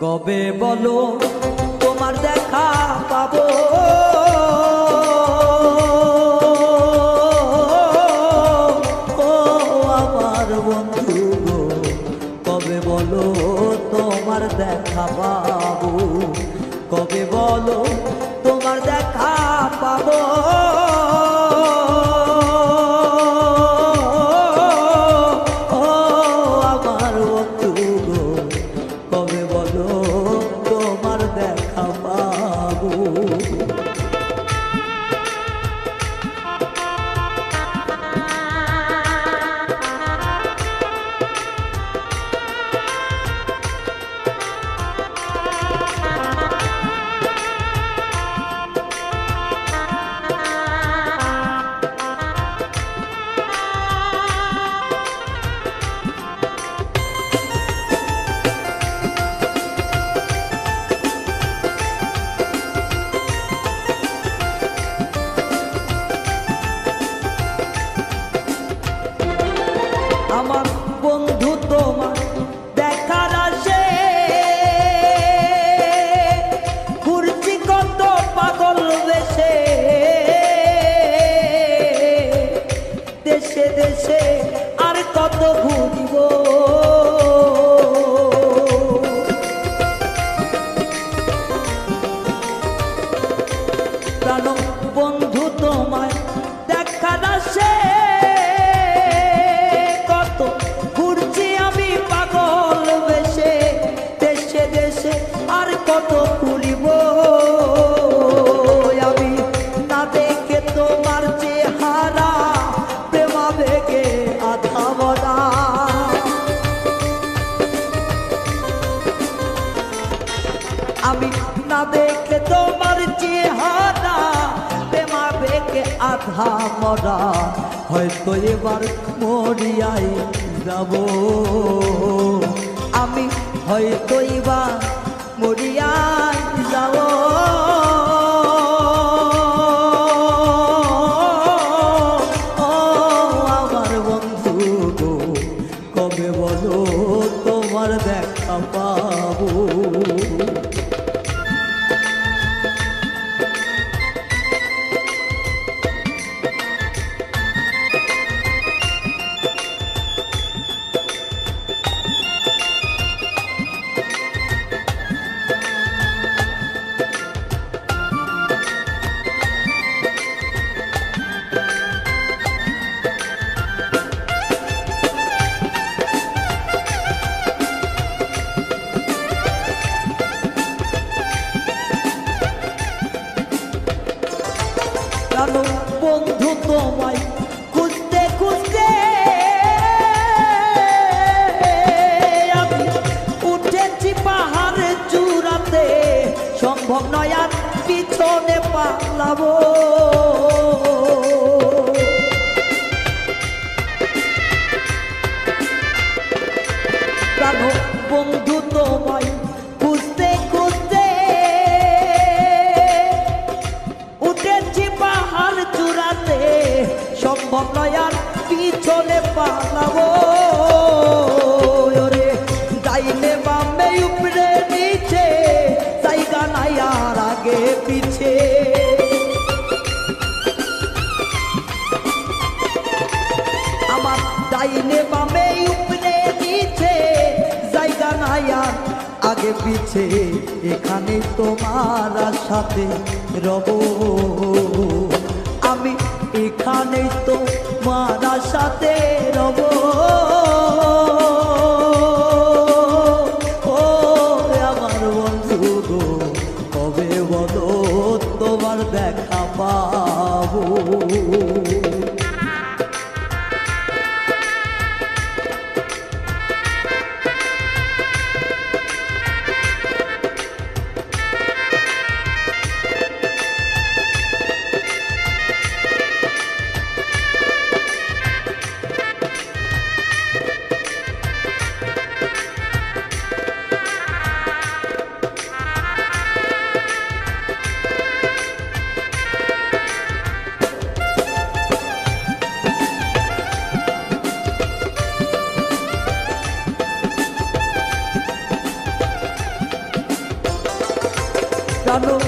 কবে বলো? তোমার দেখা পাবো। আমার বন্ধু কবে বলো তোমার দেখা পাবো? কবে বলো দেখে তোমার চেহারা, প্রেমা বেকে আধা মরা। হয়তো এবার মরিয়াই যাব। আমি হয়তো এবার মরিয়াই যাব। পালাবো। বন্ধু তোমায় খুঁজতে খুঁজতে উঠেছি পাহাড় চূড়াতে সম্ভব নয় আর পিছনে পালাবো। ডাইনে বামে উপরে নিচে জায়গা নাই আর আগে পিছে। এখানে তোমার সাথে রব। আমি এখানে তোমার সাথে রব। ও আমার বন্ধু গো, কবে বলো তোমার দেখা পাবো? I don't know.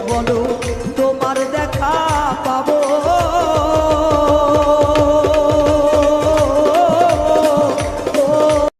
বলো